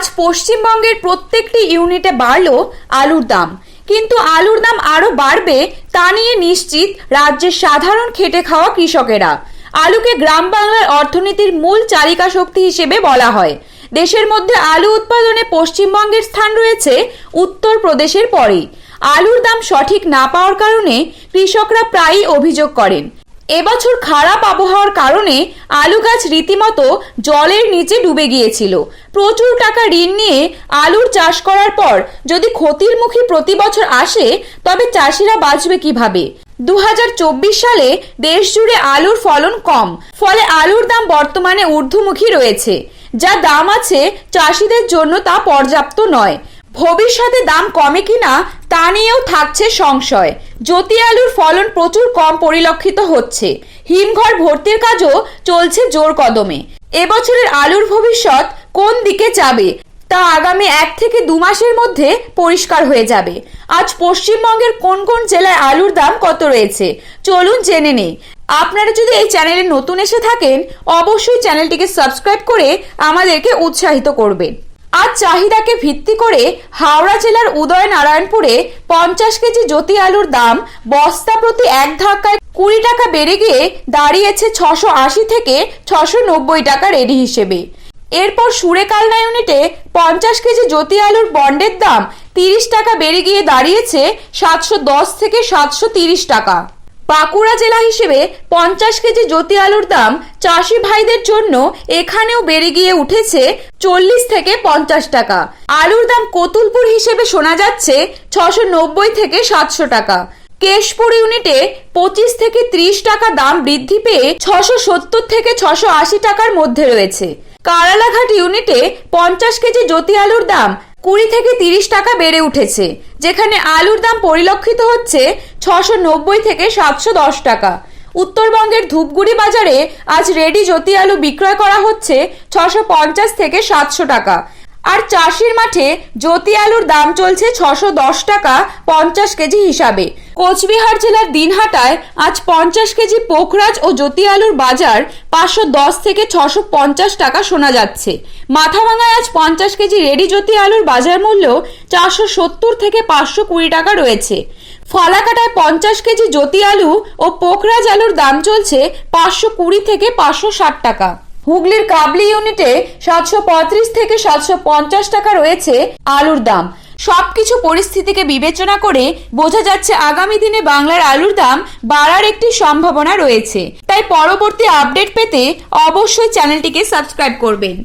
আজ পশ্চিমবঙ্গের প্রত্যেকটি ইউনিটে বাড়ল আলুর দাম। কিন্তু আলুর দাম আরও বাড়বে, তা নিয়ে নিশ্চিত রাজ্যের সাধারণ খেটে খাওয়া কৃষকেরা। আলুকে গ্রাম বাংলার অর্থনীতির মূল চালিকা শক্তি হিসেবে বলা হয়। দেশের মধ্যে আলু উৎপাদনে পশ্চিমবঙ্গের স্থান রয়েছে উত্তর প্রদেশের পরেই। আলুর দাম সঠিক না পাওয়ার কারণে কৃষকরা প্রায়ই অভিযোগ করেন। এবছর খারাপ আবহাওয়ার কারণে আলু গাছ রীতিমতো জলের নিচে ডুবে গিয়েছিল। প্রচুর টাকা ঋণ নিয়ে আলুর চাষ করার পর যদি ক্ষতির মুখে প্রতি বছর আসে, তবে চাষিরা বাঁচবে কীভাবে? দু হাজার চব্বিশ সালে দেশ জুড়ে আলুর ফলন কম, ফলে আলুর দাম বর্তমানে ঊর্ধ্বমুখী রয়েছে। যা দাম আছে চাষিদের জন্য তা পর্যাপ্ত নয়। ভবিষ্যতে দাম কমে কিনা, তা নিয়েও থাকছে সংশয়। জ্যোতি আলুর ফলন প্রচুর কম পরিলক্ষিত হচ্ছে। হিমঘর ভর্তির কাজও চলছে জোর কদমে। এবছরের আলুর ভবিষ্যৎ কোন দিকে যাবে, তা আগামী এক থেকে দু মাসের মধ্যে পরিষ্কার হয়ে যাবে। আজ পশ্চিমবঙ্গের কোন কোন জেলায় আলুর দাম কত রয়েছে, চলুন জেনে নেই। আপনারা যদি এই চ্যানেলে নতুন এসে থাকেন, অবশ্যই চ্যানেলটিকে সাবস্ক্রাইব করে আমাদেরকে উৎসাহিত করবেন। আজ চাহিদাকে ভিত্তি করে হাওড়া জেলার উদয়নারায়ণপুরে পঞ্চাশ কেজি জ্যোতি আলুর দাম বস্তা প্রতি এক ধাক্কায় কুড়ি টাকা বেড়ে গিয়ে দাঁড়িয়েছে ছশো আশি থেকে ছশো নব্বই টাকা রেডি হিসেবে। এরপর সুরেকালনা ইউনিটে পঞ্চাশ কেজি জ্যোতি আলুর বন্ডের দাম তিরিশ টাকা বেড়ে গিয়ে দাঁড়িয়েছে সাতশো দশ থেকে সাতশো তিরিশ টাকা। বাঁকুড়া জেলা হিসেবে পঞ্চাশ কেজি জ্যোতি আলুর দাম চাষি ভাইদের জন্য এখানেও বেড়ে গিয়ে উঠেছে চল্লিশ থেকে পঞ্চাশ টাকা। আলুর দাম কতুলপুর হিসেবে শোনা যাচ্ছে ছশো নব্বই থেকে সাতশো টাকা। কেশপুর ইউনিটে পঁচিশ থেকে ত্রিশ টাকা দাম বৃদ্ধি পেয়ে ছশো সত্তর থেকে ছশো আশি টাকার মধ্যে রয়েছে। কারালাঘাট ইউনিটে পঞ্চাশ কেজি জ্যোতি আলুর দাম কুড়ি থেকে তিরিশ টাকা বেড়ে উঠেছে, যেখানে আলুর দাম পরিলক্ষিত হচ্ছে ছশো নব্বই থেকে সাতশো দশ টাকা। উত্তরবঙ্গের ধূপগুড়ি বাজারে আজ রেডি জ্যোতি আলু বিক্রয় করা হচ্ছে ছশো পঞ্চাশ থেকে সাতশো টাকা। আর চাষির মাঠে জ্যোতি আলুর দাম চলছে ছশো দশ টাকা পঞ্চাশ কেজি হিসাবে। কোচবিহার জেলার দিনহাটায় আজ পঞ্চাশ কেজি পোখরাজ ও জ্যোতি আলুর বাজার পাঁচশো দশ থেকে ছশো পঞ্চাশ টাকা শোনা যাচ্ছে। মাথাভাঙায় আজ পঞ্চাশ কেজি রেডি জ্যোতি আলুর বাজার মূল্য চারশো সত্তর থেকে পাঁচশো কুড়ি টাকা রয়েছে। ফলাকাটায় পঞ্চাশ কেজি জ্যোতি আলু ও পোখরাজ আলুর দাম চলছে পাঁচশো কুড়ি থেকে পাঁচশো ষাট টাকা। হুগলির কাবলি ইউনিটে সাতশো পঁয়ত্রিশ থেকে সাতশো পঞ্চাশ টাকা রয়েছে আলুর দাম। সবকিছু পরিস্থিতিকে বিবেচনা করে বোঝা যাচ্ছে আগামী দিনে বাংলার আলুর দাম বাড়ার একটি সম্ভাবনা রয়েছে। তাই পরবর্তী আপডেট পেতে অবশ্যই চ্যানেলটিকে সাবস্ক্রাইব করবেন।